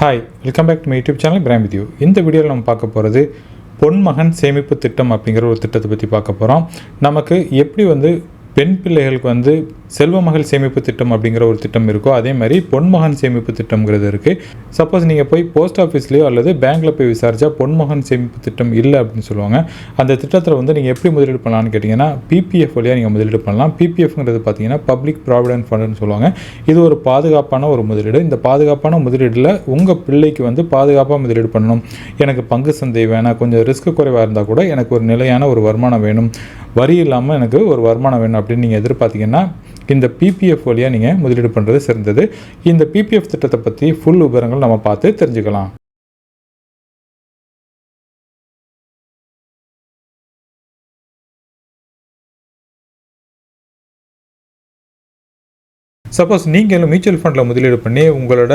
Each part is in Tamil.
Hi welcome back to my YouTube channel from Vidhyu இந்த வீடியோவில் நம்ம பார்க்க போகிறது பொன்மகன் சேமிப்பு திட்டம் அப்படிங்கிற ஒரு திட்டத்தை பற்றி பார்க்க போகிறோம் நமக்கு எப்படி வந்து பெண் பிள்ளைகளுக்கு வந்து செல்வ மகள் சேமிப்பு திட்டம் அப்படிங்கிற ஒரு திட்டம் இருக்கோ அதே மாதிரி பொன்மகன் சேமிப்பு திட்டம்ங்கிறது இருக்குது சப்போஸ் நீங்கள் போய் போஸ்ட் ஆஃபீஸ்லேயோ அல்லது பேங்க்கில் போய் விசாரிச்சா பொன்மகன் சேமிப்பு திட்டம் இல்லை அப்படின்னு சொல்லுவாங்க. அந்த திட்டத்தில் வந்து நீங்கள் எப்படி முதலீடு பண்ணலாம்னு கேட்டிங்கன்னா பிபிஎஃப் வழியாக நீங்கள் முதலீடு பண்ணலாம். பிபிஎஃப்ங்கிறது பார்த்தீங்கன்னா பப்ளிக் ப்ராவிடன்ட் ஃபண்டுன்னு சொல்லுவாங்க. இது ஒரு பாதுகாப்பான ஒரு முதலீடு. இந்த பாதுகாப்பான முதலீடில் உங்கள் பிள்ளைக்கு வந்து பாதுகாப்பாக முதலீடு பண்ணணும். எனக்கு பங்கு சந்தை வேணாம். கொஞ்சம் ரிஸ்க் குறைவாக இருந்தால் கூட எனக்கு ஒரு நிலையான ஒரு வருமானம் வேணும். வரி இல்லாமல் எனக்கு ஒரு வருமானம் வேணும் அப்படின்னு நீங்கள் எதிர்பார்த்தீங்கன்னா இந்த பிபிஎஃப் வழியாக நீங்கள் முதலீடு பண்ணுறது சிறந்தது. இந்த பிபிஎஃப் திட்டத்தை பற்றி ஃபுல் விவரங்கள் நம்ம பார்த்து தெரிஞ்சுக்கலாம். சப்போஸ் நீங்களும் மியூச்சுவல் ஃபண்டில் முதலீடு பண்ணி உங்களோட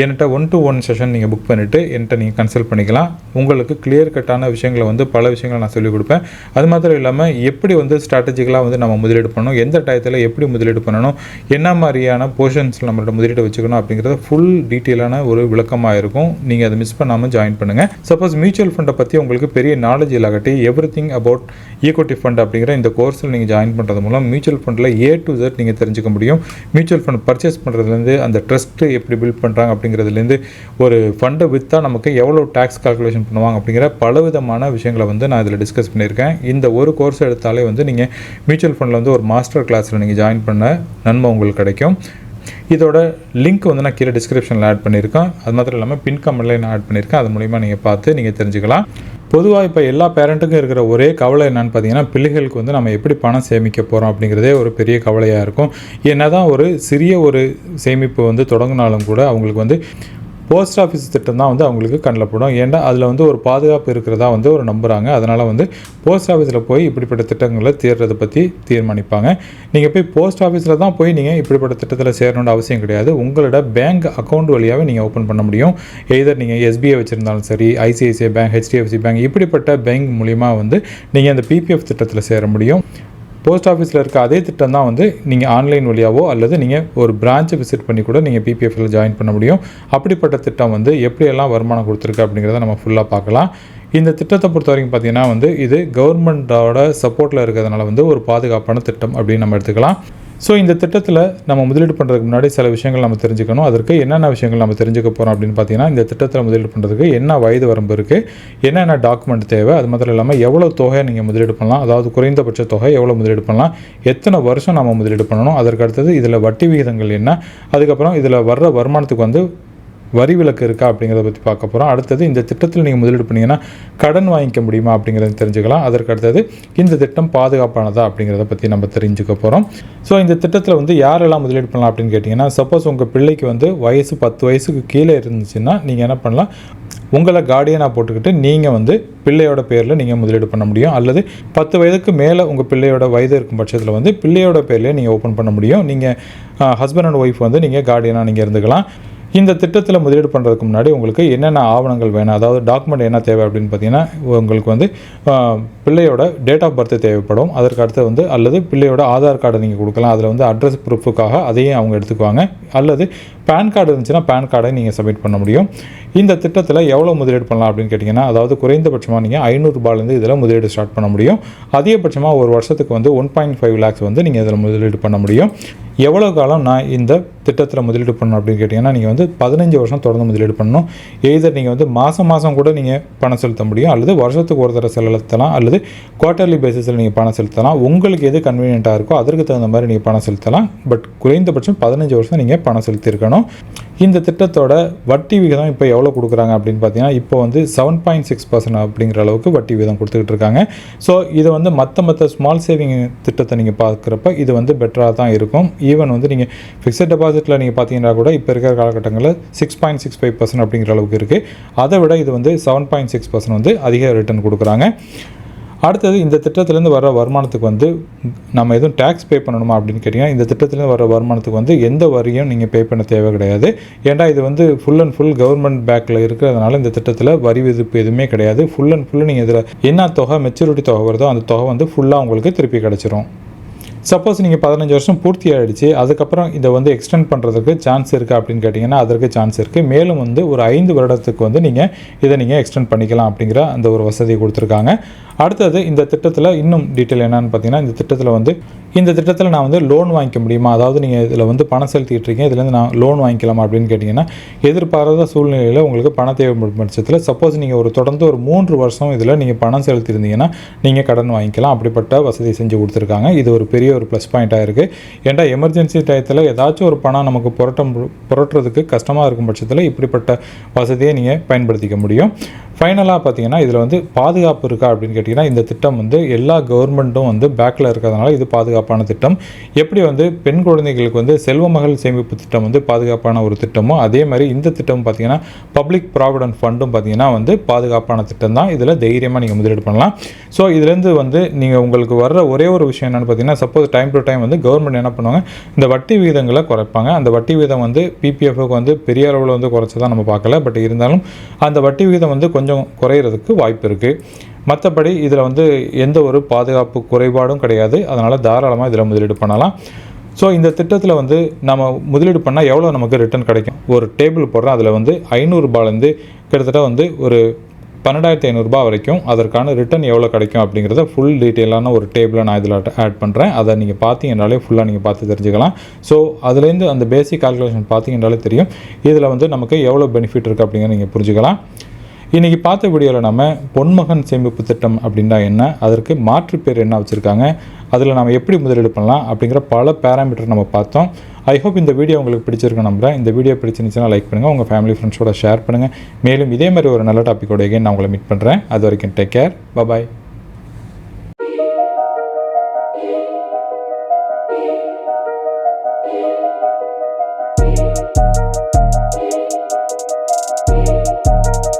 என்கிட்ட ஒன் டு ஒன் செஷன் நீங்கள் புக் பண்ணிவிட்டு என்கிட்ட நீங்கள் கன்சல்ட் பண்ணிக்கலாம். உங்களுக்கு கிளியர் கட்டான விஷயங்களை வந்து பல விஷயங்களை நான் சொல்லிக் கொடுப்பேன். அது மாத்திரம் இல்லாமல் எப்படி வந்து ஸ்ட்ராட்டஜிக்கலாக வந்து நம்ம முதலீடு பண்ணணும் எந்த டயத்தில் எப்படி முதலீடு பண்ணணும் என்ன மாதிரியான போர்ஷன்ஸில் நம்மளோட முதலீடு வச்சுக்கணும் அப்படிங்கிறத ஃபுல் டீட்டெயிலான ஒரு விளக்கமாக இருக்கும். நீங்கள் அதை மிஸ் பண்ணாமல் ஜாயின் பண்ணுங்கள் சப்போஸ் மியூச்சுவல் ஃபண்டை பற்றி உங்களுக்கு பெரிய நாலேஜ் இல்லாகட்டி everything about equity fund அப்படிங்கிற இந்த கோர்ஸில் நீங்கள் ஜாயின் பண்ணுறது மூலம் மியூச்சுவல் ஃபண்டில் ஏ டு ஜெட் நீங்கள் தெரிஞ்சுக்க முடியும். மியூச்சுவல் ஃபண்ட் பர்ச்சேஸ் பண்ணுறதுலேருந்து அந்த ட்ரஸ்ட்டு எப்படி பில்ட் பண்ணுறாங்க அப்படிங்கிறதுலேருந்து ஒரு ஃபண்டை விற்றா நமக்கு எவ்வளோ டேக்ஸ் கால்குலேஷன் பண்ணுவாங்க அப்படிங்கிற பலவிதமான விஷயங்களை வந்து நான் இதில் டிஸ்கஸ் பண்ணியிருக்கேன். இந்த ஒரு கோர்ஸ் எடுத்தாலே வந்து நீங்கள் மியூச்சுவல் ஃபண்டில் வந்து ஒரு மாஸ்டர் கிளாஸில் நீங்கள் ஜாயின் பண்ண நன்மை உங்களுக்கு கிடைக்கும். இதோட லிங்க் வந்து நான் கீழே டிஸ்கிரிப்ஷனில் ஆட் பண்ணியிருக்கேன். அது மாத்திரம் இல்லாமல் பின் கமெண்ட்லேயே நான் ஆட் பண்ணியிருக்கேன். அது மூலிமா நீங்கள் பார்த்து நீங்கள் தெரிஞ்சுக்கலாம். பொதுவாக இப்போ எல்லா பேரண்ட்டுக்கும் இருக்கிற ஒரே கவலை என்னன்னு பார்த்தீங்கன்னா பிள்ளைகளுக்கு வந்து நம்ம எப்படி பணம் சேமிக்க போகிறோம் அப்படிங்கிறதே ஒரு பெரிய கவலையாக இருக்கும். என்ன தான் ஒரு சிறிய ஒரு சேமிப்பு வந்து தொடங்கினாலும் கூட அவங்களுக்கு வந்து போஸ்ட் ஆஃபீஸ் திட்டம் தான் வந்து அவங்களுக்கு கண்ணில் போடும். ஏன்னா அதில் வந்து ஒரு பாதுகாப்பு இருக்கிறதா வந்து ஒரு நம்புகிறாங்க அதனால் வந்து போஸ்ட் ஆஃபீஸில் போய் இப்படிப்பட்ட திட்டங்களை தேர்றதை பற்றி தீர்மானிப்பாங்க. நீங்கள் போய் போஸ்ட் ஆஃபீஸில் தான் போய் நீங்கள் இப்படிப்பட்ட திட்டத்தில் சேரணுன்ற அவசியம் கிடையாது. உங்களோட பேங்க் அக்கௌண்ட் வழியாகவே நீங்கள் ஓப்பன் பண்ண முடியும். எய்தர் நீங்கள் எஸ்பிஐ வச்சுருந்தாலும் சரி ஐசிஐசிஐ பேங்க் ஹெச்டிஎஃப்சி பேங்க் இப்படிப்பட்ட பேங்க் மூலிமா வந்து நீங்கள் அந்த பிபிஎஃப் திட்டத்தில் சேர முடியும். போஸ்ட் ஆஃபீஸில் இருக்க அதே திட்டம் தான் வந்து நீங்கள் ஆன்லைன் வழியாவோ அல்லது நீங்கள் ஒரு பிரான்ச்சை விசிட் பண்ணி கூட நீங்கள் பிபிஎஃப்ல ஜாயின் பண்ண முடியும். அப்படிப்பட்ட திட்டம் வந்து எப்படியெல்லாம் வருமானம் கொடுத்துருக்கு அப்படிங்கிறத நம்ம ஃபுல்லாக பார்க்கலாம். இந்த திட்டத்தை பொறுத்த வரைக்கும் பார்த்தீங்கன்னா வந்து இது கவர்மெண்ட்டோட சப்போர்ட்டில் இருக்கிறதுனால வந்து ஒரு பாதுகாப்பான திட்டம் அப்படின்னு நம்ம எடுத்துக்கலாம். ஸோ இந்த திட்டத்தில் நம்ம முதலீடு பண்ணுறதுக்கு முன்னாடி சில விஷயங்கள் நம்ம தெரிஞ்சுக்கணும். அதற்கு என்னென்ன விஷயங்கள் நம்ம தெரிஞ்சுக்க போகிறோம் அப்படின்னு பார்த்தீங்கன்னா இந்த திட்டத்தில் முதலீடு பண்ணுறதுக்கு என்ன வயது வரம்பு இருக்குது என்னென்ன டாக்குமெண்ட் தேவை அது மாத்திரம் இல்லாமல் எவ்வளோ தொகை நீங்கள் முதலீடு பண்ணலாம் அதாவது குறைந்தபட்ச தொகை எவ்வளோ முதலீடு பண்ணலாம் எத்தனை வருஷம் நம்ம முதலீடு பண்ணணும் அதற்கு அடுத்தது இதில் வட்டி விகிதங்கள் என்ன அதுக்கப்புறம் இதில் வர்ற வருமானத்துக்கு வந்து வரி விலக்கு இருக்கா அப்படிங்கிறத பற்றி பார்க்க போகிறோம் அடுத்தது இந்த திட்டத்தில் நீங்கள் முதலீடு பண்ணீங்கன்னா கடன் வாங்கிக்க முடியுமா அப்படிங்கிறத தெரிஞ்சுக்கலாம். அதற்கு அடுத்தது இந்த திட்டம் பாதுகாப்பானதா அப்படிங்கிறத பற்றி நம்ம தெரிஞ்சுக்க போகிறோம் ஸோ இந்த திட்டத்தில் வந்து யாரெல்லாம் முதலீடு பண்ணலாம் அப்படின்னு கேட்டிங்கன்னா சப்போஸ் உங்கள் பிள்ளைக்கு வந்து வயசு பத்து வயசுக்கு கீழே இருந்துச்சுன்னா நீங்கள் என்ன பண்ணலாம்? உங்களை கார்டியனாக போட்டுக்கிட்டு நீங்கள் வந்து பிள்ளையோட பேரில் நீங்கள் முதலீடு பண்ண முடியும். அல்லது பத்து வயதுக்கு மேலே உங்கள் பிள்ளையோட வயது இருக்கும் பட்சத்தில் வந்து பிள்ளையோட பேர்லேயே நீங்கள் ஓப்பன் பண்ண முடியும். நீங்கள் ஹஸ்பண்ட் அண்ட் ஒய்ஃப் வந்து நீங்கள் கார்டியனாக நீங்கள் இருந்துக்கலாம். இந்த திட்டத்தில் முதலீடு பண்ணுறதுக்கு முன்னாடி உங்களுக்கு என்னென்ன ஆவணங்கள் வேணும்? அதாவது டாக்குமெண்ட் என்ன தேவை அப்படின்னு பார்த்தீங்கன்னா உங்களுக்கு வந்து பிள்ளையோட டேட் ஆஃப் பர்த் தேவைப்படும். அதற்கு அடுத்து வந்து அல்லது பிள்ளையோட ஆதார் கார்டை நீங்கள் கொடுக்கலாம். அதில் வந்து அட்ரஸ் ப்ரூஃபுக்காக அதையும் அவங்க எடுத்துக்குவாங்க. அல்லது பேன் கார்டு இருந்துச்சுன்னா பேன் கார்டை நீங்கள் சப்மிட் பண்ண முடியும். இந்த திட்டத்தில் எவ்வளோ முதலீடு பண்ணலாம் அப்படின்னு கேட்டிங்கன்னா அதாவது குறைந்தபட்சமாக நீங்கள் ஐநூறுரூபாலேருந்து இதில் முதலீடு ஸ்டார்ட் பண்ண முடியும். அதிகபட்சமாக ஒரு வருஷத்துக்கு வந்து ஒன் பாயிண்ட் ஃபைவ் லேக்ஸ் வந்து நீங்கள் இதில் முதலீடு பண்ண முடியும். எவ்வளோ காலம் நான் இந்த திட்டத்தில் முதலீடு பண்ணணும் அப்படின்னு கேட்டிங்கன்னா நீங்கள் வந்து பதினஞ்சு வருஷம் தொடர்ந்து முதலீடு பண்ணணும். எய்தர் நீங்கள் வந்து மாதம் மாதம் கூட நீங்கள் பணம் செலுத்த முடியும் அல்லது வருஷத்துக்கு ஒரு தடவை செலுத்தலாம் அல்லது குவார்ட்டர்லி பேசிஸில் நீங்கள் பணம் செலுத்தலாம். உங்களுக்கு எது கன்வீனியண்ட்டாக இருக்கோ அதற்கு தகுந்த மாதிரி நீங்கள் பணம் செலுத்தலாம். பட் குறைந்தபட்சம் பதினஞ்சு வருஷம் நீங்கள் பணம் செலுத்தியிருக்கணும். கிடைக்கும் இந்த திட்டத்தோட வட்டி விகிதம் இப்போ எவ்வளோ கொடுக்குறாங்க அப்படின்னு பார்த்தீங்கன்னா இப்போ வந்து செவன் பாயிண்ட் சிக்ஸ் பர்சன்ட் அப்படிங்கிற அளவுக்கு வட்டி விகிதம் கொடுத்துக்கிட்டு இருக்காங்க. ஸோ இது வந்து மற்ற மற்ற ஸ்மால் சேவிங் திட்டத்தை நீங்கள் பார்க்குறப்ப இது வந்து பெட்டராக தான் இருக்கும். ஈவன் வந்து நீங்கள் ஃபிக்ஸட் டெபாசிட்டில் நீங்கள் பார்த்தீங்கன்னா கூட இப்போ இருக்கிற காலகட்டங்களில் six point six five percent அப்படிங்கிற அளவுக்கு இருக்குது அதை விட இது வந்து செவன் பாயிண்ட் சிக்ஸ் பர்சன்ட் வந்து அதிக ரிட்டர்ன் கொடுக்குறாங்க. அடுத்தது இந்த திட்டத்திலேருந்து வர வருமானத்துக்கு வந்து நம்ம எதுவும் டேக்ஸ் பே பண்ணணுமா அப்படின்னு கேட்டிங்கன்னா இந்த திட்டத்திலேருந்து வர வருமானத்துக்கு வந்து எந்த வரியும் நீங்கள் பே பண்ண தேவை கிடையாது. ஏன்டா இது வந்து ஃபுல் அண்ட் ஃபுல் கவர்மெண்ட் பேக்கில் இருக்கிறதுனால இந்த திட்டத்தில் வரி விதிப்பு எதுவுமே கிடையாது. ஃபுல் அண்ட் ஃபுல் நீங்கள் இதில் என்ன தொகை மெச்சூரிட்டி தொகை வருதோ அந்த தொகை வந்து ஃபுல்லாக உங்களுக்கு திருப்பி கிடச்சிரும். சப்போஸ் நீங்கள் பதினஞ்சு வருஷம் பூர்த்தி ஆகிடுச்சு அதுக்கப்புறம் இதை வந்து எக்ஸ்டெண்ட் பண்ணுறதுக்கு சான்ஸ் இருக்குது அப்படின்னு கேட்டிங்கன்னா அதற்கு சான்ஸ் இருக்குது மேலும் வந்து ஒரு ஐந்து வருடத்துக்கு வந்து நீங்கள் இதை நீங்கள் எக்ஸ்டெண்ட் பண்ணிக்கலாம் அப்படிங்கிற அந்த ஒரு வசதியை கொடுத்துருக்காங்க. அடுத்தது இந்த திட்டத்தில் இன்னும் டீட்டெயில் என்னன்னு பார்த்தீங்கன்னா இந்த திட்டத்தில் வந்து இந்த திட்டத்தில் நான் வந்து லோன் வாங்கிக்க முடியுமா? அதாவது நீங்கள் இதில் வந்து பணம் செலுத்திட்டு இருக்கீங்க இதுலேருந்து நான் லோன் வாங்கிக்கலாமா அப்படின்னு கேட்டிங்கன்னா எதிர்பாராத சூழ்நிலையில் உங்களுக்கு பணம் தேவைப்படும் பட்சத்தில் சப்போஸ் நீங்கள் ஒரு தொடர்ந்து ஒரு மூன்று வருஷம் இதில் நீங்கள் பணம் செலுத்தியிருந்தீங்கன்னா நீங்கள் கடன் வாங்கிக்கலாம். அப்படிப்பட்ட வசதி செஞ்சு கொடுத்துருக்காங்க. இது ஒரு பெரிய ஒரு ப்ளஸ் பாயிண்ட்டாக இருக்குது ஏன்டா எமர்ஜென்சி டயத்தில் ஏதாச்சும் ஒரு பணம் நமக்கு புரட்டம் புரட்டுறதுக்கு கஷ்டமாக இருக்கும் பட்சத்தில் இப்படிப்பட்ட வசதியை நீங்கள் பயன்படுத்திக்க முடியும். ஃபைனலாக பார்த்தீங்கன்னா இதில் வந்து பாதுகாப்பு இருக்கா அப்படின்னு கேட்டிங்கன்னா இந்த திட்டம் வந்து எல்லா கவர்மெண்ட்டும் வந்து பேக்கில் இருக்கிறதுனால இது பாதுகாப்பு பாதுகாப்பான திட்டம். எப்படி வந்து பெண் குழந்தைகளுக்கு வந்து செல்வ மகள் சேமிப்பு திட்டம் வந்து பாதுகாப்பான ஒரு திட்டமோ அதே மாதிரி இந்த திட்டம் பார்த்தீங்கன்னா பப்ளிக் ப்ராவிடன்ட் ஃபண்டும் பார்த்தீங்கன்னா வந்து பாதுகாப்பான திட்டம் தான். இதில் தைரியமாக நீங்கள் முதலீடு பண்ணலாம். ஸோ இதுலேருந்து வந்து நீங்கள் உங்களுக்கு வர்ற ஒரே ஒரு விஷயம் என்னென்னு பார்த்தீங்கன்னா சப்போஸ் டைம் டு டைம் வந்து கவர்மெண்ட் என்ன பண்ணுவாங்க இந்த வட்டி விகிதங்களை குறைப்பாங்க. அந்த வட்டி விகிதம் வந்து பிபிஎஃப்க்கு வந்து பெரிய அளவில் வந்து குறைச்சதான் நம்ம பார்க்கல. பட் இருந்தாலும் அந்த வட்டி விகிதம் வந்து கொஞ்சம் குறையிறதுக்கு வாய்ப்பு இருக்குது மற்றபடி இதில் வந்து எந்த ஒரு பாதுகாப்பு குறைபாடும் கிடையாது. அதனால் தாராளமாக இதில் முதலீடு பண்ணலாம். ஸோ இந்த திட்டத்தில் வந்து நம்ம முதலீடு பண்ணால் எவ்வளோ நமக்கு ரிட்டர்ன் கிடைக்கும்? ஒரு டேபிள் போடுறோம் அதில் வந்து ஐநூறுரூபாலேருந்து கிட்டத்தட்ட வந்து ஒரு பன்னெண்டாயிரத்தி ஐநூறுரூபா வரைக்கும் அதற்கான ரிட்டர்ன் எவ்வளோ கிடைக்கும் அப்படிங்கிறத ஃபுல் டீட்டெயிலான ஒரு டேபிளை நான் இதில் ஆட் பண்ணுறேன் அதை நீங்கள் பார்த்தீங்கன்னாலே ஃபுல்லாக நீங்கள் பார்த்து தெரிஞ்சுக்கலாம். ஸோ அதுலேருந்து அந்த பேசிக் கால்குலேஷன் பார்த்தீங்கன்னாலே தெரியும். இதில் வந்து நமக்கு எவ்வளோ பெனிஃபிட் இருக்குது அப்படிங்கிற நீங்கள் புரிஞ்சுக்கலாம். இன்றைக்கி பார்த்த வீடியோவில் நம்ம பொன்மகன் சேமிப்பு திட்டம் அப்படின்னா என்ன? அதற்கு மாற்று பேர் என்ன வச்சுருக்காங்க? அதில் நம்ம எப்படி முதலீடு பண்ணலாம் அப்படிங்கிற பல பேராமீட்டர் நம்ம பார்த்தோம். ஐ ஹோப் இந்த வீடியோ உங்களுக்கு பிடிச்சிருக்க நம்புகிறேன் இந்த வீடியோ பிடிச்சிருந்துச்சுன்னா லைக் பண்ணுங்கள் உங்கள் ஃபேமிலி ஃப்ரெண்ட்ஸோட ஷேர் பண்ணுங்கள் மேலும் இதே மாதிரி ஒரு நல்ல டாப்பிக்கோட எகைன் நான் உங்களை மீட் பண்ணுறேன் அது வரைக்கும் டேக் கேர் பபாய் Thank